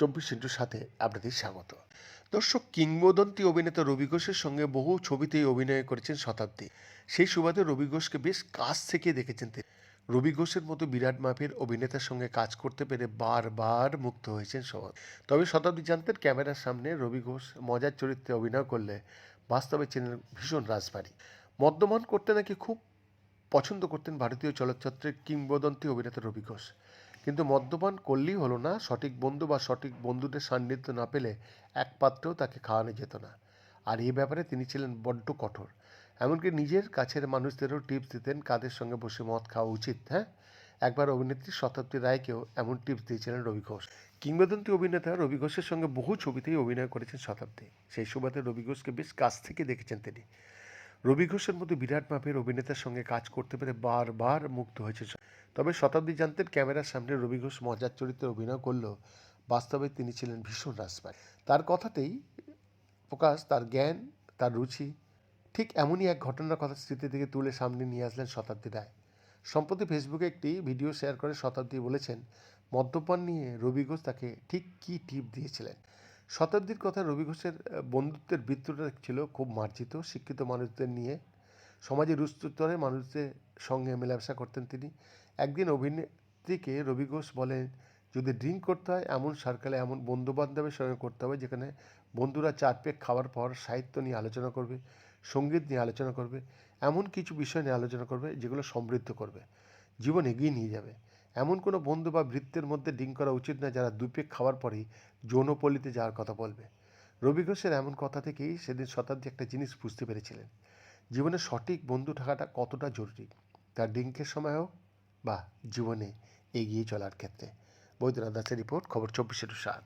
চব্বিশ ইন্টুর সাথে আপনাদের স্বাগত। দর্শক, কিংবদন্তি অভিনেতা রবি ঘোষের সঙ্গে বহু ছবিতেই অভিনয় করেছেন শতাব্দী। সেই সুবাদে রবি ঘোষকে বেশ কাছ থেকে দেখেছেন তিনি। রবি ঘোষের মতো বিরাট মাপের অভিনেতার সঙ্গে কাজ করতে পেরে বারবার মুক্ত হয়েছেন সবাই। তবে শতাব্দী জানতেন ক্যামেরার সামনে রবি ঘোষ মজার চরিত্রে অভিনয় করলে বাস্তবে ছিলেন ভীষণ রাজবাড়ি। মদ্যমান করতে নাকি খুব পছন্দ করতেন ভারতীয় চলচ্চিত্রের কিংবদন্তি অভিনেতা রবি ঘোষ। কিন্তু মদ্যপান করলেই হলো না, সঠিক বন্ধু বা সঠিক বন্ধুদের সান্নিধ্য না পেলে এক পাত্রেও তাকে খাওয়ানো যেত না। আর এই ব্যাপারে তিনি ছিলেন বড্ড কঠোর। এমনকি নিজের কাছের মানুষদেরও টিপস দিতেন কাদের সঙ্গে বসে মদ খাওয়া উচিত হ্যাঁ? একবার অভিনেত্রী শতাব্দী রায়কেও এমন টিপস দিয়েছিলেন রবি ঘোষ। কিংবদন্তি অভিনেতা রবি ঘোষের সঙ্গে বহু ছবিতেই অভিনয় করেছেন শতাব্দী। সেই সুবাদে রবি ঘোষকে বেশ কাছ থেকে দেখেছেন তিনি। রবি ঘোষের মতো বিরাট মাপের অভিনেতার সঙ্গে কাজ করতে পেরে বারবার মুক্ত হয়েছে তবে শতাব্দী জানতেন ক্যামেরার সামনে রবি ঘোষ মজার চরিত্রে অভিনয় করলেও বাস্তবে তিনি ছিলেন ভীষণ রাজবাড়ি তার কথাতেই প্রকাশ, তার জ্ঞান, তার রুচি, ঠিক এমনই এক ঘটনার কথা স্মৃতি থেকে তুলে সামনে নিয়ে আসলেন শতাব্দী রায়। সম্প্রতি ফেসবুকে একটি ভিডিও শেয়ার করে শতাব্দী বলেছেন, মদ্যপান নিয়ে রবি ঘোষ তাকে ঠিক কী টিপ দিয়েছিলেন? শতাব্দীর কথা রবি ঘোষের বন্ধুত্বের বৃত্তটা ছিল খুব মার্জিত, শিক্ষিত মানুষদের নিয়ে। সমাজের উচ্চতরে মানুষদের সঙ্গে মেলামেশা করতেন তিনি। একদিন অভিনেত্রীকে রবি ঘোষ বলেন, যদি ড্রিঙ্ক করতে হয়, এমন সার্কেলে এমন বন্ধু বান্ধবের সঙ্গে করতে হবে, যেখানে বন্ধুরা চার পেক খাওয়ার পর সাহিত্য নিয়ে আলোচনা করবে, সংগীত নিয়ে আলোচনা করবে, এমন কিছু বিষয় নিয়ে আলোচনা করবে, যেগুলো সমৃদ্ধ করবে, জীবন এগিয়ে নিয়ে যাবে। এমন কোনো বন্ধু বা বৃত্তের মধ্যে ডিং করা উচিত না যারা দুপেক খাওয়ার পরেই যৌনপল্লিতে যাওয়ার কথা বলবে। রবি ঘোষের এমন কথা থেকেই সেদিন শতাব্দী একটা জিনিস বুঝতে পেরেছিলেন। জীবনে সঠিক বন্ধু থাকাটা কতটা জরুরি? তার ডিঙ্কের সময় হোক বা জীবনে এগিয়ে চলার ক্ষেত্রে। বৈদ্যনাথ দাসের রিপোর্ট, খবর চব্বিশের সাত।